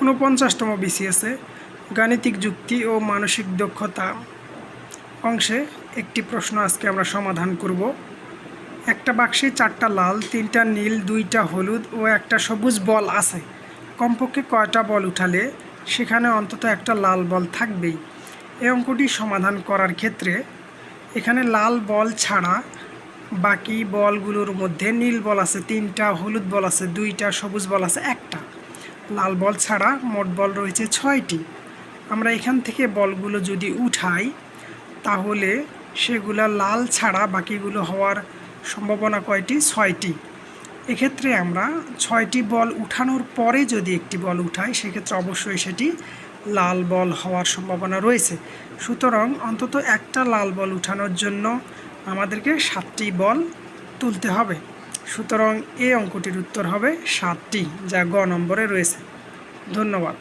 ঊনপঞ্চাশতম বিসিএসে গাণিতিক যুক্তি ও মানসিক দক্ষতা অংশে একটি প্রশ্ন আজকে আমরা সমাধান করব। একটা বাক্সে চারটা লাল, তিনটা নীল, দুইটা হলুদ ও একটা সবুজ বল আছে। কমপক্ষে কয়টা বল উঠালে সেখানে অন্তত একটা লাল বল থাকবেই। এই অঙ্কটি সমাধান করার ক্ষেত্রে এখানে লাল বল ছাড়া বাকি বলগুলোর মধ্যে নীল বল আছে তিনটা, হলুদ বল আছে দুইটা, সবুজ বল আছে একটা। লাল বল ছাড়া মোট বল রয়েছে ছয়টি। আমরা এখান থেকে বলগুলো যদি উঠাই, তাহলে সেগুলা লাল ছাড়া বাকিগুলো হওয়ার সম্ভাবনা কয়টি? ছয়টি। এক্ষেত্রে আমরা ছয়টি বল উঠানোর পরে যদি একটি বল উঠাই, সেক্ষেত্রে অবশ্যই সেটি লাল বল হওয়ার সম্ভাবনা রয়েছে। সুতরাং অন্তত একটা লাল বল উঠানোর জন্য আমাদেরকে সাতটি বল তুলতে হবে। সুতরাং এই অঙ্কটির উত্তর হবে সাতটি যা গ নম্বরে রয়েছে। ধন্যবাদ।